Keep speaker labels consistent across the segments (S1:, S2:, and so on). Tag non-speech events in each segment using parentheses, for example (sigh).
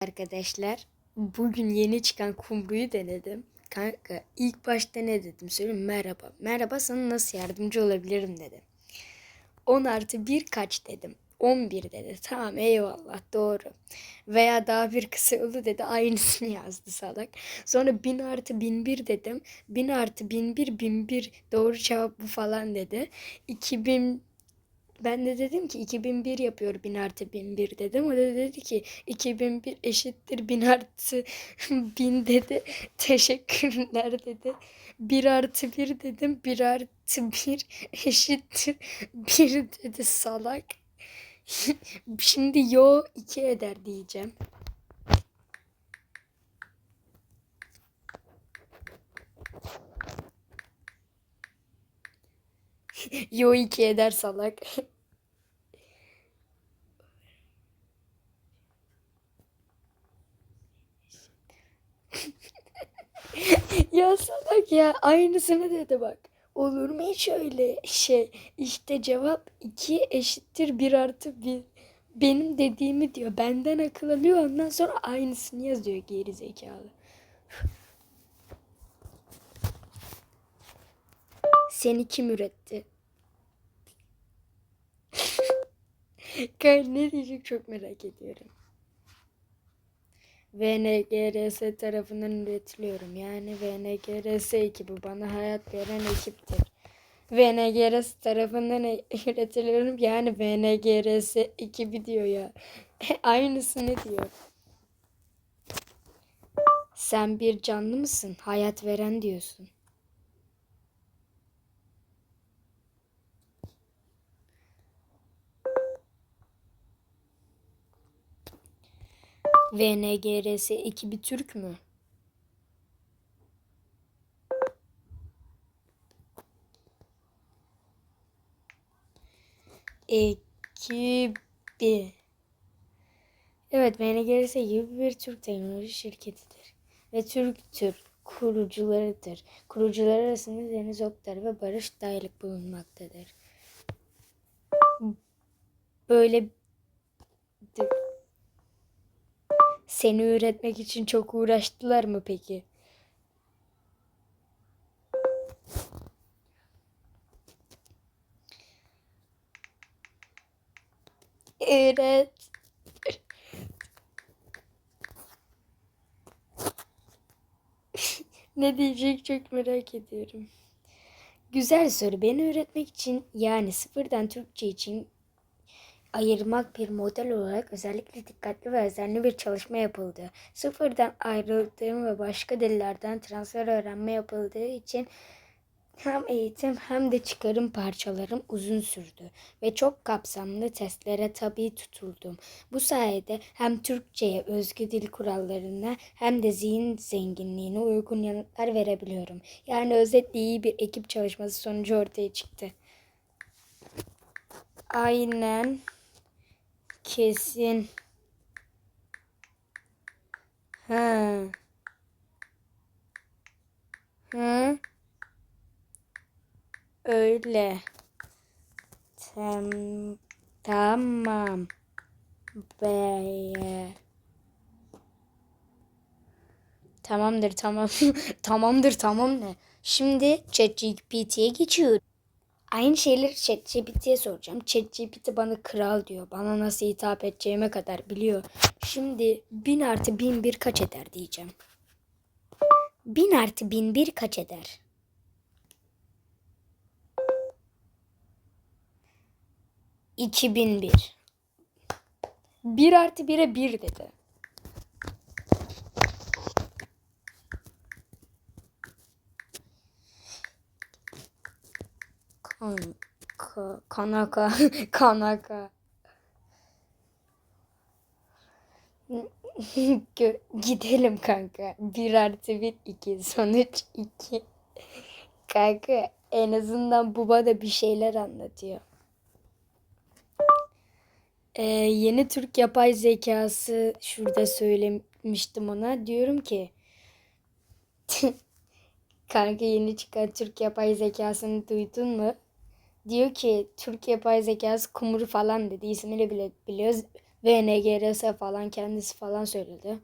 S1: Arkadaşlar bugün yeni çıkan kumruyu denedim. Kanka ilk başta ne dedim söyleyeyim merhaba. Merhaba sana nasıl yardımcı olabilirim dedim. 10 artı 1 kaç dedim. 11 dedi. Tamam eyvallah doğru. Veya daha bir kısa yolu dedi. Aynısını (laughs) yazdı salak. Sonra 1000 artı 1001 dedim. 1000 artı 1001 1001 doğru cevap bu falan dedi. 2000 ben de dedim ki 2001 yapıyor 1000 artı 1001 dedim. O da dedi ki 2001 eşittir 1000 artı (laughs) 1000 dedi. Teşekkürler dedi. 1 artı 1 dedim. 1 artı 1 (laughs) eşittir 1 dedi salak. (laughs) Şimdi yo 2 eder diyeceğim. Yo 2 eder salak. ya salak ya aynısını dedi bak. Olur mu hiç öyle şey? İşte cevap 2 eşittir 1 artı 1. Benim dediğimi diyor. Benden akıl alıyor ondan sonra aynısını yazıyor geri zekalı. Seni kim üretti? (laughs) Kanka ne diyecek çok merak ediyorum. VNGRS tarafından üretiliyorum. Yani VNGRS ekibi bana hayat veren ekiptir. VNGRS tarafından e- (laughs) üretiliyorum. Yani VNGRS ekibi diyor ya. (laughs) Aynısını diyor. Sen bir canlı mısın? Hayat veren diyorsun. VNGRS ekibi Türk mü? Ekibi. Evet, VNGRS gibi bir Türk teknoloji şirketidir. Ve Türktür kurucularıdır. Kurucular arasında Deniz Oktar ve Barış Dayılık bulunmaktadır. Böyle seni üretmek için çok uğraştılar mı peki? Üret. (laughs) ne diyecek çok merak ediyorum. Güzel soru. Beni öğretmek için yani sıfırdan Türkçe için ayırmak bir model olarak özellikle dikkatli ve özenli bir çalışma yapıldı. Sıfırdan ayrıldığım ve başka dillerden transfer öğrenme yapıldığı için hem eğitim hem de çıkarım parçalarım uzun sürdü ve çok kapsamlı testlere tabi tutuldum. Bu sayede hem Türkçe'ye özgü dil kurallarına hem de zihin zenginliğine uygun yanıtlar verebiliyorum. Yani özetle iyi bir ekip çalışması sonucu ortaya çıktı. Aynen. Kesin. Ha. Hı. Öyle. Tam, tamam. Be. Tamamdır tamam. (laughs) Tamamdır tamam ne? Şimdi ChatGPT'ye geçiyorum. Aynı şeyleri ChatGPT'ye soracağım. ChatGPT bana kral diyor. Bana nasıl hitap edeceğime kadar biliyor. Şimdi 1000 artı 1001 kaç eder diyeceğim. 1000 artı 1001 kaç eder? İki bin bir. Bir artı bire bir dedi. Kanka, kanaka, (laughs) kanaka. Gidelim kanka. Bir artı bir iki. Sonuç iki. Kanka en azından bu bana bir şeyler anlatıyor. Ee, yeni Türk yapay zekası şurada söylemiştim ona. Diyorum ki (laughs) kanka yeni çıkan Türk yapay zekasını duydun mu? Diyor ki Türk yapay zekası kumru falan dedi. İsmini bile biliyoruz. VNGRS falan kendisi falan söyledi.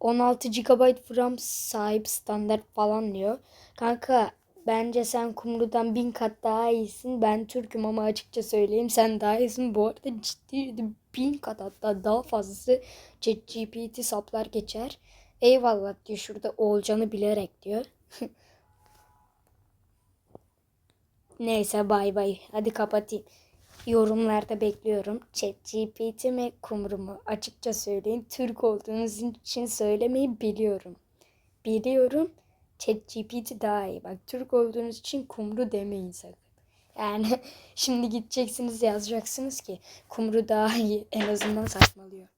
S1: 16 GB RAM sahip standart falan diyor. Kanka bence sen Kumru'dan bin kat daha iyisin. Ben Türk'üm ama açıkça söyleyeyim sen daha iyisin. Bu arada ciddi bin kat hatta daha fazlası ChatGPT saplar geçer. Eyvallah diyor şurada Oğulcan'ı bilerek diyor. (laughs) Neyse bay bay. Hadi kapatayım. Yorumlarda bekliyorum. ChatGPT mi Kumru mu? Açıkça söyleyin. Türk olduğunuz için söylemeyi biliyorum. Biliyorum. ChatGPT daha iyi. Bak Türk olduğunuz için Kumru demeyin sakın. Yani (laughs) şimdi gideceksiniz yazacaksınız ki Kumru daha iyi. En azından saçmalıyor.